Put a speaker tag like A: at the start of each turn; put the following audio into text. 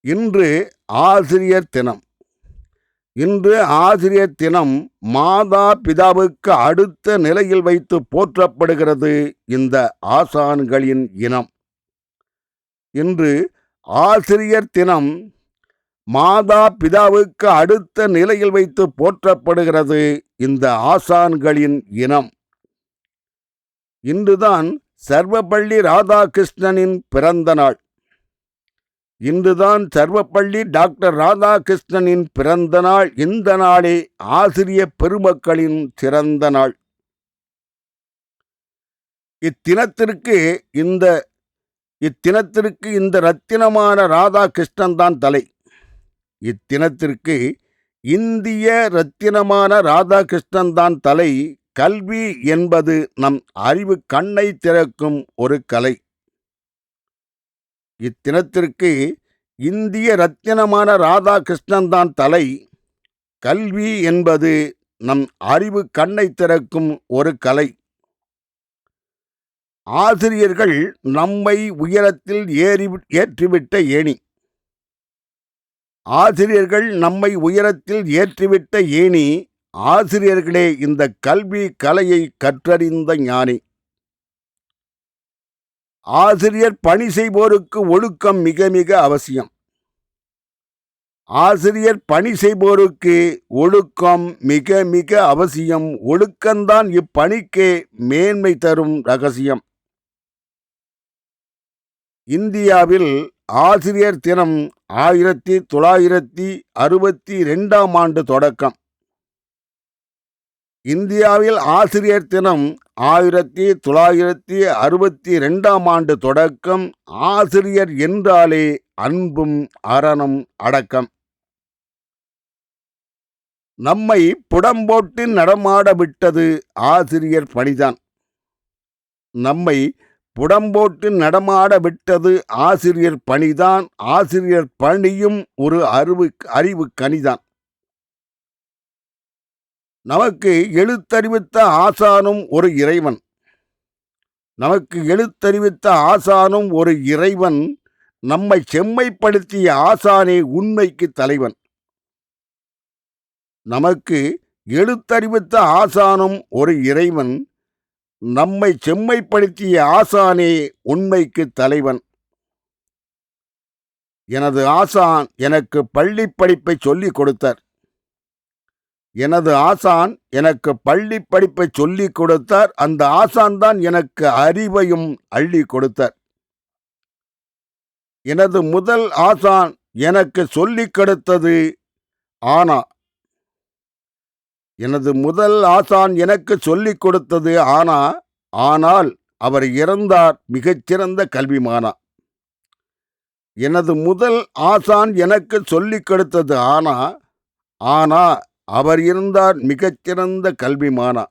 A: இன்று ஆசிரியர் தினம். இன்று ஆசிரியர் தினம் மாதா பிதாவுக்கு அடுத்த நிலையில் வைத்து போற்றப்படுகிறது இந்த ஆசான்களின் இனம். இன்று ஆசிரியர் தினம் மாதா பிதாவுக்கு அடுத்த நிலையில் வைத்து போற்றப்படுகிறது இந்த ஆசான்களின் இனம். இன்றுதான் சர்வப்பள்ளி ராதாகிருஷ்ணனின் பிறந்த நாள். இன்றுதான் சர்வப்பள்ளி டாக்டர் ராதாகிருஷ்ணனின் பிறந்த நாள். இந்த நாளே ஆசிரிய பெருமக்களின் சிறந்த நாள். இத்தினத்திற்கு இந்த இத்தினத்திற்கு இந்த ரத்தினமான ராதாகிருஷ்ணன் தான் தலை. இத்தினத்திற்கு இந்திய ரத்தினமான ராதாகிருஷ்ணன் தான் தலை. கல்வி என்பது நம் அறிவு கண்ணை திறக்கும் ஒரு கலை. இத்தினத்திற்கு இந்திய ரத்தினமான ராதாகிருஷ்ணன் தான் தலை. கல்வி என்பது நம் அறிவு கண்ணை திறக்கும் ஒரு கலை. ஆசிரியர்கள் நம்மை உயரத்தில் ஏறி ஏற்றிவிட்ட ஏணி. ஆசிரியர்கள் நம்மை உயரத்தில் ஏற்றிவிட்ட ஏணி ஆசிரியர்களே இந்த கல்வி கலையை கற்றறிந்த ஞானி. ஆசிரியர் பணி செய்வோருக்கு ஒழுக்கம் மிக மிக அவசியம். ஆசிரியர் பணி செய்வோருக்கு ஒழுக்கம் மிக மிக அவசியம். ஒழுக்கம்தான் இப்பணிக்கே மேன்மை தரும் ரகசியம். இந்தியாவில் ஆசிரியர் தினம் ஆயிரத்தி தொள்ளாயிரத்தி அறுபத்தி ரெண்டாம் ஆண்டு தொடக்கம். இந்தியாவில் ஆசிரியர் தினம் ஆயிரத்தி தொள்ளாயிரத்தி அறுபத்தி ரெண்டாம் ஆண்டு தொடக்கம். ஆசிரியர் என்றாலே அன்பும் அறனும் அடக்கம். நம்மை புடம்போட்டு நடமாட விட்டது ஆசிரியர் பணிதான். நம்மை புடம்போட்டு நடமாட விட்டது ஆசிரியர் பணிதான். ஆசிரியர் பணியும் ஒரு அறிவு அறிவு கனிதான் நமக்கு எழுத்தறிவித்த ஆசானும் ஒரு இறைவன். நமக்கு எழுத்தறிவித்த ஆசானும் ஒரு இறைவன் நம்மை செம்மைப்படுத்திய ஆசானே உண்மைக்கு தலைவன். நமக்கு எழுத்தறிவித்த ஆசானும் ஒரு இறைவன் நம்மை செம்மைப்படுத்திய ஆசானே உண்மைக்கு தலைவன். எனது ஆசான் எனக்கு பள்ளி படிப்பை சொல்லிக் கொடுத்தார். எனது ஆசான் எனக்கு பள்ளி படிப்பை சொல்லிக் கொடுத்தார். அந்த ஆசான் தான் எனக்கு அறிவையும் அள்ளி கொடுத்தார். எனது முதல் ஆசான் எனக்கு சொல்லிக் கொடுத்தது ஆனா எனது முதல் ஆசான் எனக்கு சொல்லிக் கொடுத்தது ஆனா ஆனால் அவர் இறந்தார் மிகச்சிறந்த கல்விமானா. எனது முதல் ஆசான் எனக்கு சொல்லிக் கொடுத்தது ஆனா ஆனா அவர் இருந்தார் மிகச்சிறந்த கல்விமானா.